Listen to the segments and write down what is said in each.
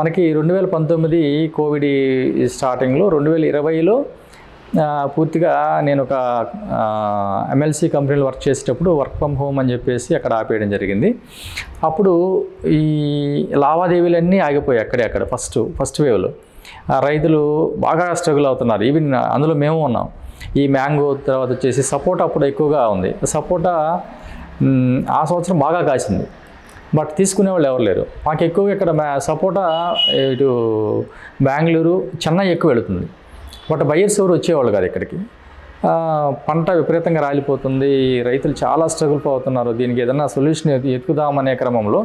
మనకి రెండు వేల పంతొమ్మిది కోవిడ్ స్టార్టింగ్లో రెండు వేల ఇరవైలో పూర్తిగా నేను ఒక ఎమ్మెల్సీ కంపెనీలో వర్క్ చేసేటప్పుడు వర్క్ ఫ్రమ్ హోమ్ అని చెప్పేసి అక్కడ ఆపేయడం జరిగింది. అప్పుడు ఈ లావాదేవీలన్నీ ఆగిపోయాయి అక్కడే అక్కడ ఫస్ట్ ఫస్ట్ వేవ్లో. రైతులు బాగా స్ట్రగుల్ అవుతున్నారు. ఈవెన్ అందులో మేము ఉన్నాం. ఈ మ్యాంగో తర్వాత వచ్చేసి సపోటా అప్పుడు ఎక్కువగా ఉంది. సపోటా ఆ సంవత్సరం బాగా కాసింది. బట్ తీసుకునే వాళ్ళు ఎవరు లేరు. మాకు ఎక్కువగా ఇక్కడ సపోటా ఇటు బెంగళూరు చెన్నై ఎక్కువ వెళుతుంది. బట్ బయర్స్ ఎవరు వచ్చేవాళ్ళు కాదు ఇక్కడికి. పంట విపరీతంగా రాలిపోతుంది. రైతులు చాలా స్ట్రగుల్ అవుతున్నారు దీనికి ఏదైనా సొల్యూషన్ ఎత్తుకుదామనే క్రమంలో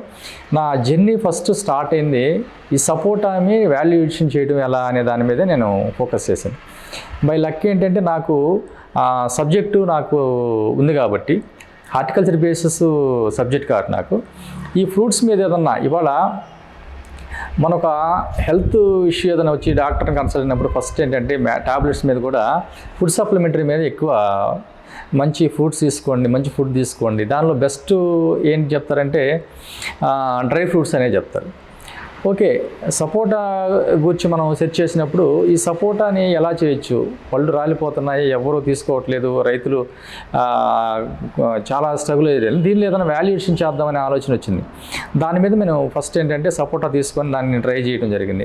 నా జర్నీ ఫస్ట్ స్టార్ట్ అయింది ఈ సపోటాని వాల్యుయేషన్ చేయడం ఎలా అనే దాని మీదే నేను ఫోకస్ చేశాను. బై లక్ ఏంటంటే నాకు సబ్జెక్టు నాకు ఉంది కాబట్టి హార్టికల్చర్ బేసిస్ సబ్జెక్ట్ కాదు నాకు. ఈ ఫ్రూట్స్ మీద ఏదన్నా ఇవాళ మనొక హెల్త్ ఇష్యూ ఏదైనా వచ్చి డాక్టర్ని కన్సల్ట్ అయినప్పుడు ఫస్ట్ ఏంటంటే టాబ్లెట్స్ మీద కూడా ఫుడ్ సప్లిమెంటరీ మీద ఎక్కువ మంచి ఫ్రూట్స్ తీసుకోండి మంచి ఫుడ్ తీసుకోండి. దానిలో బెస్ట్ ఏంటి చెప్తారంటే డ్రై ఫ్రూట్స్ అనే చెప్తారు. ఓకే సపోటా గురించి మనం సెర్చ్ చేసినప్పుడు ఈ సపోటాని ఎలా చేయొచ్చు? పళ్ళు రాలిపోతున్నాయి ఎవరు తీసుకోవట్లేదు రైతులు చాలా స్ట్రగుల్ అయ్యారు. దీనిలో ఏదైనా వాల్యుయేషన్ చేద్దామనే ఆలోచన వచ్చింది. దాని మీద మేము ఫస్ట్ ఏంటంటే సపోటా తీసుకొని దాన్ని ట్రై చేయడం జరిగింది.